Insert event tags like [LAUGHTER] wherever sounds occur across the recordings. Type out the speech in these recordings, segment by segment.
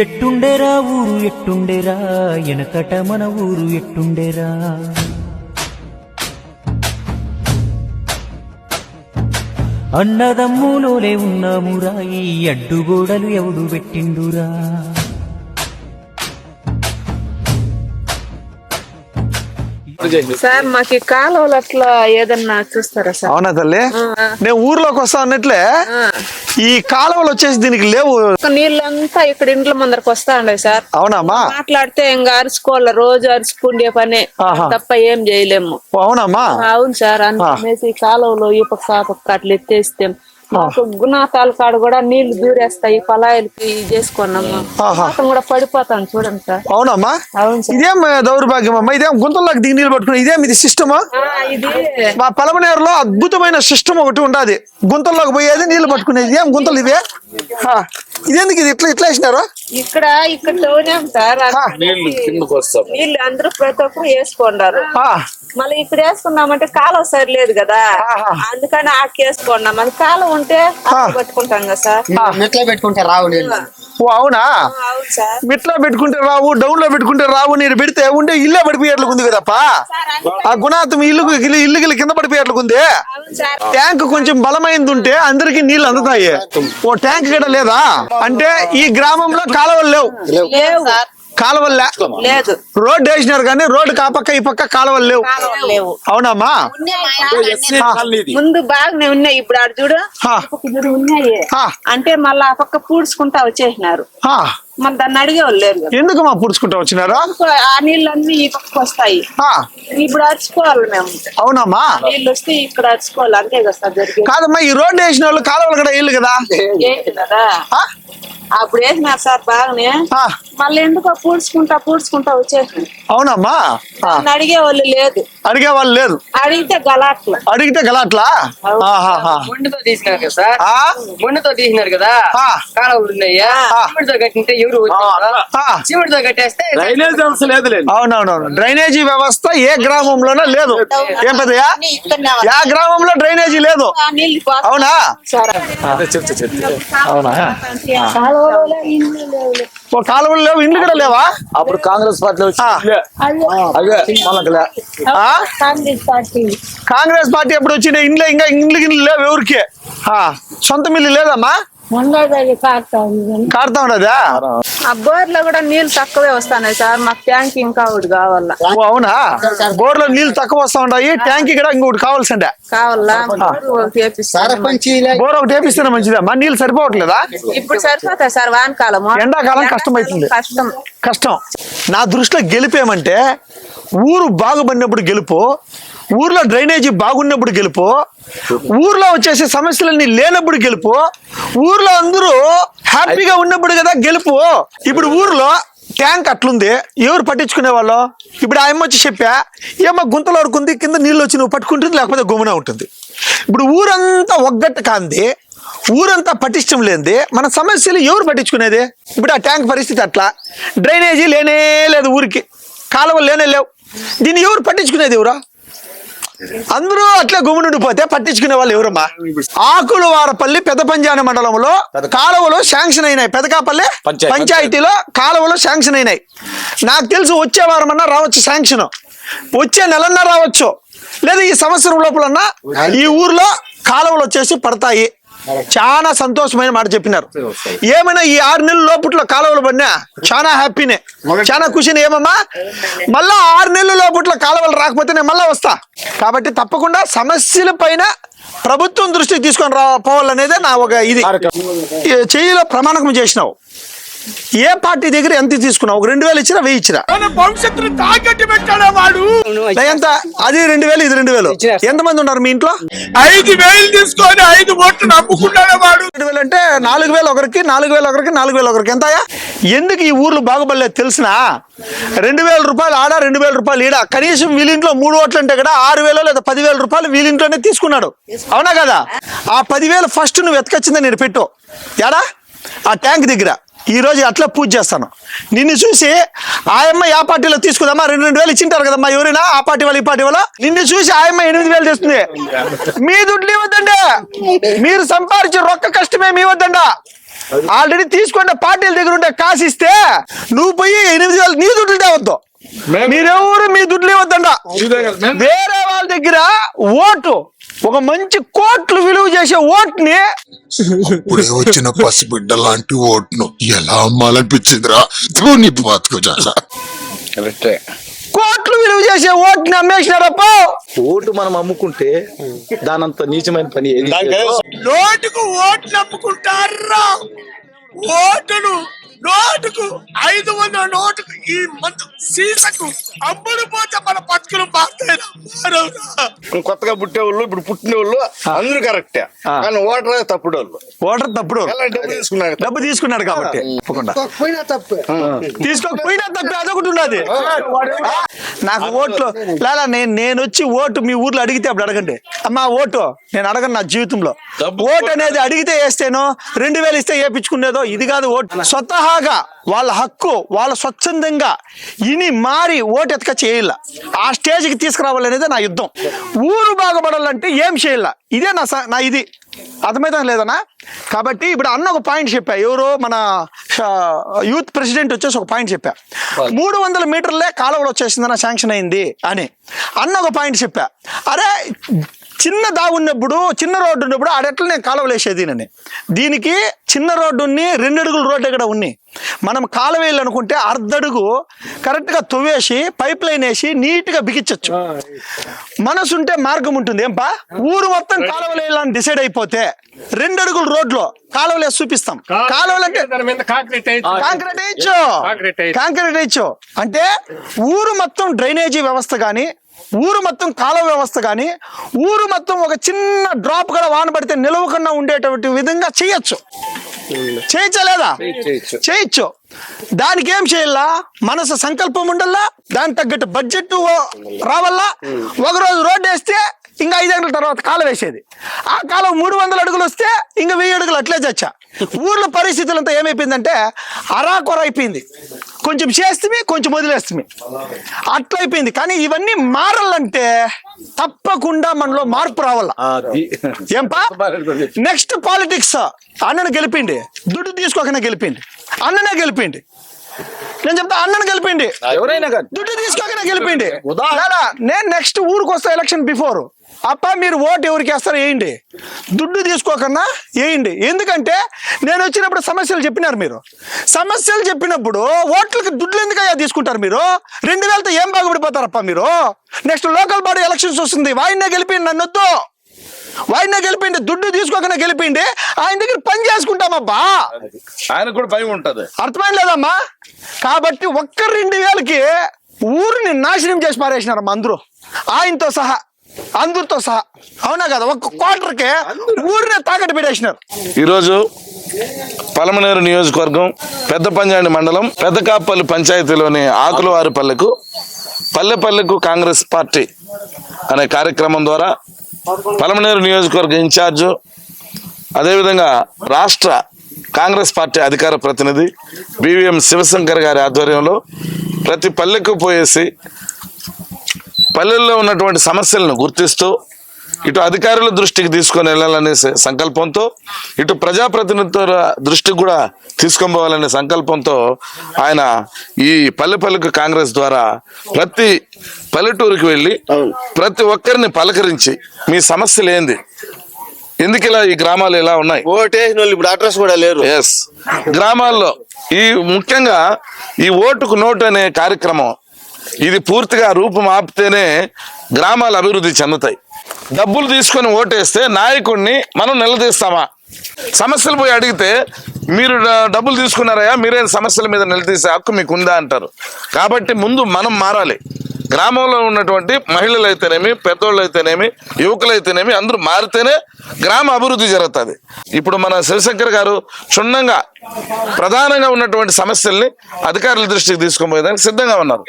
ఎట్టుండేరా ఊరు ఎట్టుండేరా? ఎనకట మన ఊరు ఎట్టుండేరా? అన్నదమ్ములోలే ఉన్నామురా ఈ అడ్డుగోడలు ఎవడు పెట్టిండురా? సార్ మాకు ఈ కాలువలు అట్లా ఏదన్నా చూస్తారా సార్? అవునా తల్లి. నేను ఊర్లోకి వస్తా అన్నట్లే. ఈ కాలువలు వచ్చేసి దీనికి లేవు. నీళ్ళంతా ఇక్కడ ఇండ్ల ముందరకు వస్తా ఉండే సార్. అవునమ్మా. మాట్లాడితే ఇంకా అరుచుకోవాలి రోజు అరుచుకుండే పనే. తప్ప ఏం చేయలేము. అవునమ్మా. అవును సార్ అందుకనేసి ఈ కాలువలో ఈ పక్క ఆ పక్క అట్లా ఎత్తేస్తే మాకు గుణాతాల కాడ కూడా నీళ్ళు దూరేస్తాయి పలాయిలకి చేసుకున్నాము కూడా పడిపోతాను చూడండి సార్. అవునమ్మా? అవును సార్. ఇదేం దౌర్భాగ్యం అమ్మా ఇదేం గుంతల్లోకి దిగి నీళ్ళు పట్టుకుని ఇదేం ఇది సిస్టమ్? ఆ, ఇది మా పలమనేరులో అద్భుతమైన సిస్టమ్ ఒకటి ఉండాది. గుంతల్లోకి పోయేది నీళ్ళు పట్టుకునేది. ఏం గుంతలు ఇవే? ఆ, ఇదేందుకు ఇది? ఇట్లా ఇట్లా వేసినారు? ఇక్కడ ఇక్కడ తోనాం సార్ ఆ. నీళ్ళు కిందకు వస్తాం నీళ్ళు అందరూ ప్రతి ఒక్కరు వేసుకున్నారు ఆ, మళ్ళీ ఇక్కడ వేసుకున్నామంటే కాలువ సరిలేదు కదా. ఆహా. అందుకని ఆకేసుకున్నాం అది కాలువ ఉంటే పట్టుకుంటాం కదా సార్. మెట్లో పెట్టుకుంటే రావు ఓ అవునా? మిట్లో పెట్టుకుంటే రావు డౌన్లో పెట్టుకుంటే రావు నేను పెడితే ఉండే ఇల్లే పడిపోయేట్లుంది కదప్పా? ఆ గుణాత్మ ఇల్లు ఇల్లు గిల్లు కింద సార్. ట్యాంక్ కొంచెం బలమైంది ఉంటే అందరికి నీళ్ళు అందుతాయి. ఓ ట్యాంక్ కూడా లేదా? అంటే ఈ గ్రామంలో కాలువలు లేవు. లేవు. కాలువలు లే లేదు. రోడ్డు వేసినారు కానీ రోడ్డు ఆ పక్క ఈ పక్క కాలువలు లేవు. కాలువలు లేవు. అవునమ్మా? ముందు బాగానే ఉన్నాయి ఇప్పుడు ఆడు చూడు. ఇప్పుడు ఉన్నాయి. అంటే మళ్ళీ ఆ పక్క పూడ్చుకుంటా వచ్చేసినారు. ఆ. మళ్ళీ దాన్ని అడిగేవాళ్ళు లేరు ఎందుకు మా పుడుచుకుంటా వచ్చినారా? ఆ నీళ్ళన్నీ ఈ పక్కకు వస్తాయి. ఆ, ఇప్పుడు అరుచుకోవాలి మేము. అవునమ్మా. నీళ్ళు వస్తే ఇక్కడ అరుచుకోవాలి అంతే కదా సార్ జరిగేది. కాదమ్మా ఈ రోడ్డు వేసిన వాళ్ళు కాలువలు కూడా ఇల్లు కదా? అప్పుడు వేసినారు సార్ బాగానే. ఆ, మళ్ళీ ఎందుకో పూడ్చుకుంటా పూడ్చుకుంటా వచ్చేసినారు అవునమ్మా? ఆ, నన్ను అడిగేవాళ్ళు లేదు. అడిగే వాళ్ళు లేదు. అడిగితే గలాట్లు. అడిగితే గలట్లా. మొండితో తీసినారు కదా సార్. ఆ, మొండితో తీసినారు కదా? ఉన్నాయా. సిమెంట్తో కట్టింటే ఎవరు. సిమెంట్తో కట్టేస్తే డ్రైనేజ్ వ్యవస్థ లేదులే అవునవునవును. డ్రైనేజీ వ్యవస్థ ఏ గ్రామంలోనూ లేదు. ఏం పెద్దయా యా గ్రామంలో డ్రైనేజీ లేదు. అవునా? అవునా? కాలువలో ఇల్లు లేవు ఓ కాలువలు లేవు ఇండ్లు కూడా లేవా అప్పుడు కాంగ్రెస్ పార్టీ వచ్చి ఆ. లే. అదే మనకులే ఆ? కాంగ్రెస్ పార్టీ కాంగ్రెస్ పార్టీ ఎప్పుడు వచ్చిన ఇండ్లు ఇంకా ఇండ్లు గిన్నెలు లేవు ఎవరికి ఆ, సొంత మిల్లు లేదమ్మా కారుతా ఉన్నదా? ఆ బోర్లో కూడా నీళ్ళు తక్కువే వస్తున్నాయి సార్. మాకు ట్యాంక్ ఇంకా ఒకటి కావాలా. ఓ అవునా? బోర్లో నీళ్ళు తక్కువ వస్తా ఉన్నాయి. ట్యాంక్ ఇక్కడ ఇంకొకటి కావాల్సిందే. కావాలా? బోర్ ఒకటి వేపిస్తాను. మంచిదమ్మా నీళ్ళు సరిపోవట్లేదా? ఇప్పుడు సరిపోతాయి సార్ వానకాలము. ఎండాకాలం కష్టమవుతుంది. కష్టం. కష్టం. నా దృష్టిలో గెలిపేమంటే ఊరు బాగుపడినప్పుడు గెలుపు ఊర్లో డ్రైనేజీ బాగున్నప్పుడు గెలుపు ఊర్లో వచ్చేసి సమస్యలన్నీ లేనప్పుడు గెలుపు ఊర్లో అందరూ హ్యాపీగా ఉన్నప్పుడు కదా గెలుపు. ఇప్పుడు ఊర్లో ట్యాంక్ అట్లుంది ఎవరు పట్టించుకునే వాళ్ళు? ఇప్పుడు ఆ వచ్చి చెప్పా ఏమో గుంతలో వరకుంది కింద నీళ్ళు వచ్చి నువ్వు పట్టుకుంటుంది లేకపోతే గుమ్మన ఉంటుంది. ఇప్పుడు ఊరంతా ఒగ్గట్టు కాంది ఊరంతా పటిష్టం లేనిది మన సమస్యలు ఎవరు పట్టించుకునేది? ఇప్పుడు ఆ ట్యాంక్ పరిస్థితి అట్లా. డ్రైనేజీ లేనే లేదు ఊరికి. కాలువలు లేనే లేవు. దీన్ని ఎవరు పట్టించుకునేది ఎవరు? అందరూ అట్లా గుమ్మునుండిపోతే పట్టించుకునే వాళ్ళు ఎవరమ్మా? ఆకులు వారపల్లి పెద్ద పంజాని మండలంలో కాలువలు శాంక్షన్ అయినాయి. పెదకాపల్లి పంచాయతీ. పంచాయతీలో కాలువలు శాంక్షన్ అయినాయి. నాకు తెలుసు వచ్చే వారమన్నా రావచ్చు శాంక్షన్. వచ్చే నెలన్నా రావచ్చు. లేదా ఈ సంవత్సరం లోపలన్నా ఈ ఊర్లో కాలువలు వచ్చేసి పడతాయి. చాలా సంతోషమైన మాట చెప్పినారు. ఏమైనా ఈ ఆరు నెలల లోపట్లో కాలువలు పడినా చాలా హ్యాపీనే. చాలా ఖుషిని. ఏమమ్మా? మళ్ళా ఆరు నెలల లోపట్లో కాలువలు రాకపోతే నేను మళ్ళా వస్తా. కాబట్టి తప్పకుండా సమస్యల పైన ప్రభుత్వం దృష్టికి తీసుకొని రా పోవాలనేదే నా ఒక ఇది. ఈ చెయ్యిలో ప్రమాణకం చేసినావు. ఏ పార్టీ దగ్గర ఎంత తీసుకున్నావు? ఒక రెండు వేలు ఇచ్చినా వెయ్యి ఇచ్చినా? భవిష్యత్తును తాకట్టు పెట్టాడా వాడు? ఎంత? అది రెండు వేలు ఇది రెండు వేలు. ఎంతమంది ఉన్నారు మీ ఇంట్లో? ఐదు వేలు తీసుకొని ఐదు ఓట్లు నమ్ముకున్నాడా వాడు? రెండు వేలు అంటే నాలుగు వేలు ఒకరికి నాలుగు వేలు ఒకరికి నాలుగు వేలు ఒకరికి. ఎంతయా ఎందుకు ఈ ఊర్లో బాగుపడలేదు తెలిసినా? రెండు వేల రూపాయలు ఆడ రెండు వేల రూపాయలు ఈడ? కనీసం వీళ్ళింట్లో మూడు ఓట్లు అంటే కూడా ఆరు వేలు లేదా పదివేల రూపాయలు వీళ్ళింట్లోనే తీసుకున్నాడు. అవునా కదా? ఆ పదివేలు ఫస్ట్ నువ్వు ఎత్తుకొచ్చిందని నేను పెట్టు. ఎడా ఆ ట్యాంక్ దగ్గర. ఈ రోజు అట్లా పూజ చేస్తాను. నిన్ను చూసి ఆయమ్మ ఆ పార్టీలో తీసుకుందామా? రెండు రెండు వేలు ఇచ్చింటారు కదమ్మా ఎవరైనా? ఆ పార్టీ వాళ్ళు ఈ పార్టీ వాళ్ళు? నిన్ను చూసి ఆయమ్మ ఎనిమిది వేలు తెస్తుంది. మీ దుడ్లు ఇవ్వద్దండి మీరు సంపాదించే రొక్క కష్టమే మీ వద్దండా ఆల్రెడీ తీసుకున్న పార్టీల దగ్గర ఉంటే కాసిస్తే నువ్వు పోయి ఎనిమిది వేలు నీ దుడ్లు తేవద్దు. మీరెవరు మీ దుడ్లు ఇవ్వద్దండ వేరే వాళ్ళ దగ్గర ఓటు ఒక మంచి కోట్లు విలువ చేసే ఓటుని ఇప్పుడే వచ్చిన పసిబిడ్డ లాంటి ఓటును ఎలా అమ్మాలనిపించిందిరా? నీ బతుకు చాలా కోట్లు విలువ చేసే ఓటుని అమ్మేసినారప్ప ఓటు మనం అమ్ముకుంటే దానంత నీచమైన పని ఏది. నోటుకు ఓట్లు అమ్ముకుంటారా? ఓటును నోటుకు ఐదు వందల నోటుకు ఈ మందు సీసకు అమ్ముడు పోతే మన బతుకులు కొత్తగా పుట్టేవాళ్ళు ఇప్పుడు పుట్టిన వాళ్ళు అందరూ కరెక్టే కానీ ఓటర్ తప్పుడు వాళ్ళు ఓటర్ తప్పుడు. డబ్బు తీసుకున్నారు? డబ్బు తీసుకున్నాడు కాబట్టి. తప్పకుండా తీసుకోకపోయినా తప్పే. అదొకటి ఉన్నది. నాకు ఓట్లు లేదా నేను నేను వచ్చి ఓటు మీ ఊర్లో అడిగితే అప్పుడు అడగండి. అమ్మా ఓటు నేను అడగను నా జీవితంలో. ఓటు అనేది అడిగితే వేస్తేనో రెండు వేలు ఇస్తే వేపించుకునేదో ఇది కాదు ఓటు. స్వతహాగా వాళ్ళ హక్కు వాళ్ళ స్వచ్ఛందంగా ఇని మారి ఓటు ఎతక చేయాల ఆ స్టేజ్కి తీసుకురావాలనేది నా యుద్ధం. ఊరు బాగుపడాలంటే ఏం చేయాల ఇదే నా నా ఇది. అర్థమైతే లేదనా కాబట్టి ఇప్పుడు అన్న ఒక పాయింట్ చెప్పా. ఎవరు మన యూత్ ప్రెసిడెంట్ వచ్చేసి ఒక పాయింట్ చెప్పా. మూడు వందల మీటర్లే కాలువలు వచ్చేసిందన్న శాంక్షన్ అయింది అని. అన్న ఒక పాయింట్ చెప్పా. అరే చిన్న దాగు ఉన్నప్పుడు చిన్న రోడ్డు ఉన్నప్పుడు ఆడెట్లా నేను కాలువలు వేసేది అని దీనికి చిన్న రోడ్డు ఉన్ని రెండు అడుగుల రోడ్డు ఇక్కడ ఉన్నాయి మనం కాలువ అర్ధడుగు కరెక్ట్గా తవ్వేసి పైప్ లైన్ వేసి నీట్గా బిగించచ్చు. మనసు ఉంటే మార్గం ఉంటుంది. ఏంపా? ఊరు మొత్తం కాలువలు వేయాలని డిసైడ్ అయిపోతే రెండు అడుగుల రోడ్లో కాలువలు వేసి చూపిస్తాం. కాలువలు అంటే కాంక్రీట్ వేయచ్చు. కాంక్రీట్ వేయచ్చు. అంటే ఊరు మొత్తం డ్రైనేజీ వ్యవస్థ కానీ ఊరు మొత్తం కాలువ వ్యవస్థ కానీ ఊరు మొత్తం ఒక చిన్న డ్రాప్ కూడా వాన పడితే నిలవకుండా ఉండేటువంటి విధంగా చేయొచ్చు. చేయొచ్చా లేదా చేయొచ్చు. దానికి ఏం చేయాలా? మనసు సంకల్పం ఉండల్లా దానికి తగ్గట్టు బడ్జెట్ రావాలా. ఒక రోజు రోడ్డు వేస్తే ఇంకా ఐదు గంటల తర్వాత కాలం వేసేది. ఆ కాలం మూడు వందల అడుగులు వస్తే ఇంకా వెయ్యి అడుగులు అట్లే చచ్చా. ఊర్లో పరిస్థితులు అంతా ఏమైపోయిందంటే అరాకొర అయిపోయింది. కొంచెం చేస్తే కొంచెం వదిలేస్తుంది. అట్లా అయిపోయింది. కానీ ఇవన్నీ మారాలంటే తప్పకుండా మనలో మార్పు రావాలా? ఏంపా [LAUGHS] నెక్స్ట్ పాలిటిక్స్. అన్నను గెలిపిండి. దుడ్డు తీసుకోకనే గెలిపిండి. అన్ననే గెలిపిండి. నేను చెప్తా అన్నను గెలిపిండి. ఎవరైనా కానీ. దుడ్డు తీసుకోకనే గెలిపిండి. నేను నెక్స్ట్ ఊరికి వస్తా ఎలక్షన్ బిఫోర్ అప్ప మీరు ఓటు ఎవరికి వేస్తారో వేయండి. దుడ్డు తీసుకోకన్నా వేయండి. ఎందుకంటే నేను వచ్చినప్పుడు సమస్యలు చెప్పినారు మీరు. సమస్యలు చెప్పినప్పుడు ఓట్లకి దుడ్లు ఎందుకయ్యా తీసుకుంటారు మీరు? రెండు వేలతో ఏం బాగుపడిపోతారప్ప మీరు? నెక్స్ట్ లోకల్ బాడీ ఎలక్షన్స్ వస్తుంది. వాయినే గెలిపిండి నన్ను వాయినే గెలిపిండి దుడ్డు తీసుకోకనే గెలిపిండి ఆయన దగ్గర పని చేసుకుంటామబ్బా. ఆయన కూడా భయం ఉంటది. అర్థమైంది లేదమ్మా? కాబట్టి ఒక్క రెండు వేలకి ఊరిని నాశనం చేసి పారేసినారమ్మా అందరూ. ఆయనతో సహా అందరితో సహా. అవునా కదా? ఒక్క క్వార్టర్కి ఊరిని తాకట్టు పెట్టేసినారు. ఈరోజు పలమనేరు నియోజకవర్గం పెద్ద పంజాడి మండలం పెద్దకాపల్లి పంచాయతీలోని ఆకులవారిపల్లెకు పల్లెపల్లెకు కాంగ్రెస్ పార్టీ అనే కార్యక్రమం ద్వారా పలమనేరు నియోజకవర్గ ఇన్ఛార్జు అదేవిధంగా రాష్ట్ర కాంగ్రెస్ పార్టీ అధికార ప్రతినిధి బివిఎం శివశంకర్ గారి ఆధ్వర్యంలో ప్రతి పల్లెకు పోయేసి పల్లెల్లో ఉన్నటువంటి సమస్యలను గుర్తిస్తూ ఇటు అధికారుల దృష్టికి తీసుకొని వెళ్ళాలనే సంకల్పంతో ఇటు ప్రజాప్రతినిధుల దృష్టికి కూడా తీసుకొని పోవాలనే సంకల్పంతో ఆయన ఈ పల్లె పల్లెకు కాంగ్రెస్ ద్వారా ప్రతి పల్లెటూరుకి వెళ్ళి ప్రతి ఒక్కరిని పలకరించి మీ సమస్యలు ఏంది? ఎందుకు ఇలా ఈ గ్రామాలు ఇలా ఉన్నాయి? ఓటేసిన వాళ్ళు ఇప్పుడు అడ్రస్ కూడా లేరు. ఎస్ గ్రామాల్లో ఈ ముఖ్యంగా ఈ ఓటుకు నోటు అనే కార్యక్రమం ఇది పూర్తిగా రూపం ఆపితేనే గ్రామాలు అభివృద్ధి చెందుతాయి. డబ్బులు తీసుకొని ఓటేస్తే నాయకుడిని మనం నిలదీస్తామా? సమస్యలు పోయి అడిగితే మీరు డబ్బులు తీసుకున్నారయ్యా మీరేం సమస్యల మీద నిలదీసే హక్కు మీకు ఉందా అంటారు. కాబట్టి ముందు మనం మారాలి. గ్రామంలో ఉన్నటువంటి మహిళలు అయితేనేమి పెద్దోళ్ళు అయితేనేమి యువకులు అయితేనేమి అందరూ మారితేనే గ్రామ అభివృద్ధి జరుగుతుంది. ఇప్పుడు మన శివశంకర్ గారు క్షుణ్ణంగా ప్రధానంగా ఉన్నటువంటి సమస్యల్ని అధికారుల దృష్టికి తీసుకుపోయేదానికి సిద్ధంగా ఉన్నారు.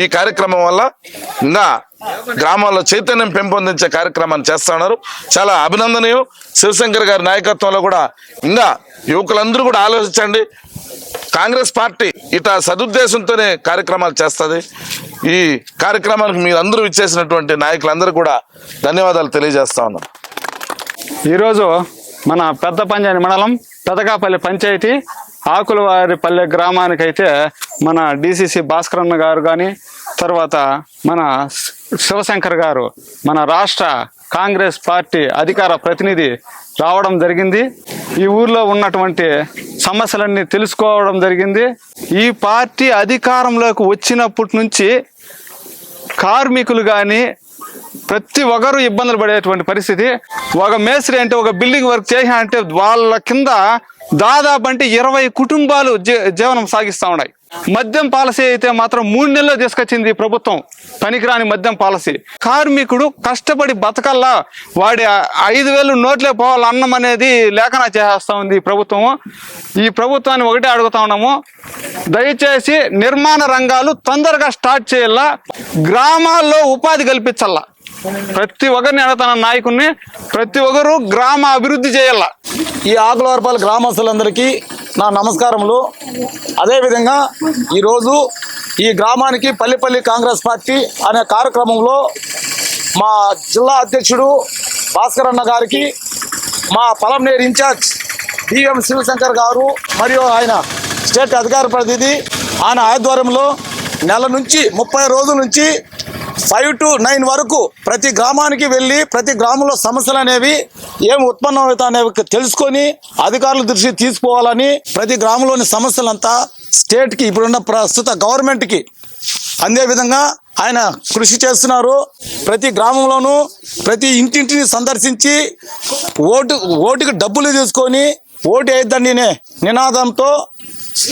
ఈ కార్యక్రమం వల్ల ఇంకా గ్రామాల్లో చైతన్యం పెంపొందించే కార్యక్రమాన్ని చేస్తా ఉన్నారు. చాలా అభినందనీయం. శివశంకర్ గారి నాయకత్వంలో కూడా ఇంకా యువకులందరూ కూడా ఆలోచించండి. కాంగ్రెస్ పార్టీ ఇట సదుద్దేశంతోనే కార్యక్రమాలు చేస్తుంది. ఈ కార్యక్రమానికి మీరు అందరూ ఇచ్చేసినటువంటి నాయకులందరూ కూడా ధన్యవాదాలు తెలియజేస్తా ఉన్నాం. ఈరోజు మన పెద్ద పంజాని మండలం పెదకాపల్లి పంచాయతీ ఆకులవారిపల్లె గ్రామానికైతే మన డిసిసి భాస్కరన్న గారు కానీ తర్వాత మన శివశంకర్ గారు మన రాష్ట్ర కాంగ్రెస్ పార్టీ అధికార ప్రతినిధి రావడం జరిగింది. ఈ ఊర్లో ఉన్నటువంటి సమస్యలన్నీ తెలుసుకోవడం జరిగింది. ఈ పార్టీ అధికారంలోకి వచ్చినప్పటి నుంచి కార్మికులు కానీ ప్రతి ఒక్కరు ఇబ్బందులు పడేటువంటి పరిస్థితి. ఒక మేస్త్రి అంటే ఒక బిల్డింగ్ వర్క్ చేసిన అంటే వాళ్ళ కింద దాదాపు అంటే ఇరవై కుటుంబాలు జీ- జీవనం సాగిస్తూ ఉన్నాయి. మద్యం పాలసీ అయితే మాత్రం మూడు నెలల్లో తీసుకొచ్చింది ప్రభుత్వం. పనికిరాని మద్యం పాలసీ. కార్మికుడు కష్టపడి బతకల్లా వాడి ఐదు వేలు నోట్లే పోవాలి అన్నం అనేది లేఖన చేస్తూ ఉంది ప్రభుత్వం ఈ ప్రభుత్వాన్ని ఒకటే అడుగుతా ఉన్నాము. దయచేసి నిర్మాణ రంగాలు తొందరగా స్టార్ట్ చేయాలా? గ్రామాల్లో ఉపాధి కల్పించాలా ప్రతి ఒక్కరిని అడుగుతాను నాయకుడిని ప్రతి ఒక్కరు గ్రామ అభివృద్ధి చేయాల. ఈ ఆకులవరపాల గ్రామస్తులందరికీ నా నమస్కారములు. అదేవిధంగా ఈరోజు ఈ గ్రామానికి పల్లిపల్లి కాంగ్రెస్ పార్టీ అనే కార్యక్రమంలో మా జిల్లా అధ్యక్షుడు భాస్కర్ అన్న గారికి మా పొలంనేరు ఇన్ఛార్జ్ బిఎం శివశంకర్ గారు మరియు ఆయన స్టేట్ అధికార ప్రతినిధి ఆయన ఆధ్వర్యంలో నెల నుంచి ముప్పై రోజుల నుంచి ఫైవ్ టు నైన్ వరకు ప్రతి గ్రామానికి వెళ్ళి ప్రతి గ్రామంలో సమస్యలు అనేవి ఏం ఉత్పన్నం అవుతాయనేవి తెలుసుకొని అధికారుల దృష్టి తీసుకోవాలని ప్రతి గ్రామంలోని సమస్యలంతా స్టేట్కి ఇప్పుడున్న ప్రస్తుత గవర్నమెంట్కి అందే విధంగా ఆయన కృషి చేస్తున్నారు. ప్రతి గ్రామంలోనూ ప్రతి ఇంటింటిని సందర్శించి ఓటు ఓటుకి డబ్బులు తీసుకొని ఓటు వేయద్దండి నినాదంతో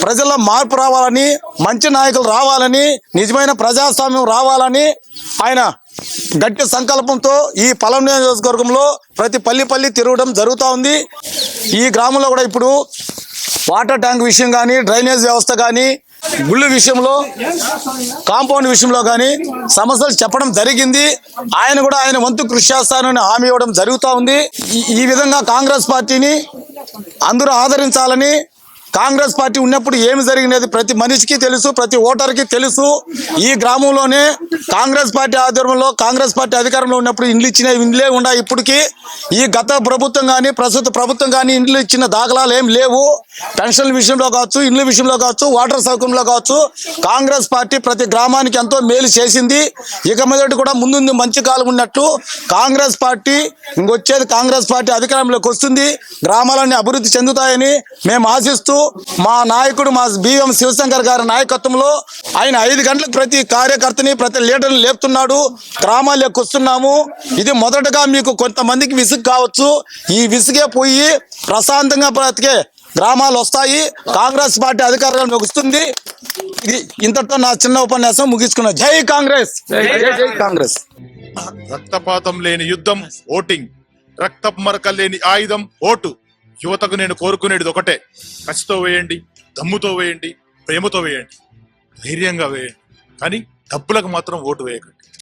ప్రజల్లో మార్పు రావాలని మంచి నాయకులు రావాలని నిజమైన ప్రజాస్వామ్యం రావాలని ఆయన గట్టి సంకల్పంతో ఈ పొలం నియోజకవర్గంలో ప్రతి పల్లి పల్లి తిరగడం జరుగుతూ ఉంది. ఈ గ్రామంలో కూడా ఇప్పుడు వాటర్ ట్యాంక్ విషయం కానీ డ్రైనేజ్ వ్యవస్థ కానీ గుళ్ళు విషయంలో కాంపౌండ్ విషయంలో కానీ సమస్యలు చెప్పడం జరిగింది. ఆయన కూడా ఆయన వంతు కృషి చేస్తానని హామీ ఇవ్వడం జరుగుతూ ఉంది. ఈ- ఈ విధంగా కాంగ్రెస్ పార్టీని అందరూ ఆదరించాలని కాంగ్రెస్ పార్టీ ఉన్నప్పుడు ఏమి జరిగినది ప్రతి మనిషికి తెలుసు ప్రతి ఓటర్కి తెలుసు. ఈ గ్రామంలోనే కాంగ్రెస్ పార్టీ ఆధ్వర్యంలో కాంగ్రెస్ పార్టీ అధికారంలో ఉన్నప్పుడు ఇండ్లు ఇచ్చిన ఇండ్లే ఉన్నాయి ఇప్పటికీ. ఈ గత ప్రభుత్వం కానీ ప్రస్తుత ప్రభుత్వం కానీ ఇండ్లు ఇచ్చిన దాఖలాలు ఏం లేవు. పెన్షన్ల విషయంలో కావచ్చు ఇండ్ల విషయంలో కావచ్చు వాటర్ సౌకర్యంలో కావచ్చు కాంగ్రెస్ పార్టీ ప్రతి గ్రామానికి ఎంతో మేలు చేసింది. ఇక మీదటి కూడా ముందుంది మంచి కాలం ఉన్నట్టు. కాంగ్రెస్ పార్టీ ఇంకొచ్చేది కాంగ్రెస్ పార్టీ అధికారంలోకి వస్తుంది. గ్రామాలన్నీ అభివృద్ధి చెందుతాయని మేము ఆశిస్తూ మా నాయకుడు మా బిఎం శివశంకర్ గారి నాయకత్వంలో ఆయన ఐదు గంటలకు ప్రతి కార్యకర్తని ప్రతి లీడర్ని లేపుతున్నాడు. గ్రామాల్లోకి వస్తున్నాము. ఇది మొదటగా మీకు కొంతమందికి విసుగు కావచ్చు. ఈ విసుగే పోయి ప్రశాంతంగా బ్రతికే గ్రామాలు వస్తాయి. కాంగ్రెస్ పార్టీ అధికారంలోకి వస్తుంది. ఇది ఇంతటితో నా చిన్న ఉపన్యాసం ముగించుకున్నా. జై కాంగ్రెస్! జై జై కాంగ్రెస్! రక్తపాతం లేని యుద్ధం ఓటింగ్. రక్తపు మరక లేని ఆయుధం ఓటు. యువతకు నేను కోరుకునేది ఒకటే. కసితో వేయండి దమ్ముతో వేయండి ప్రేమతో వేయండి ధైర్యంగా వేయండి. కానీ డబ్బులకు మాత్రం ఓటు వేయకండి.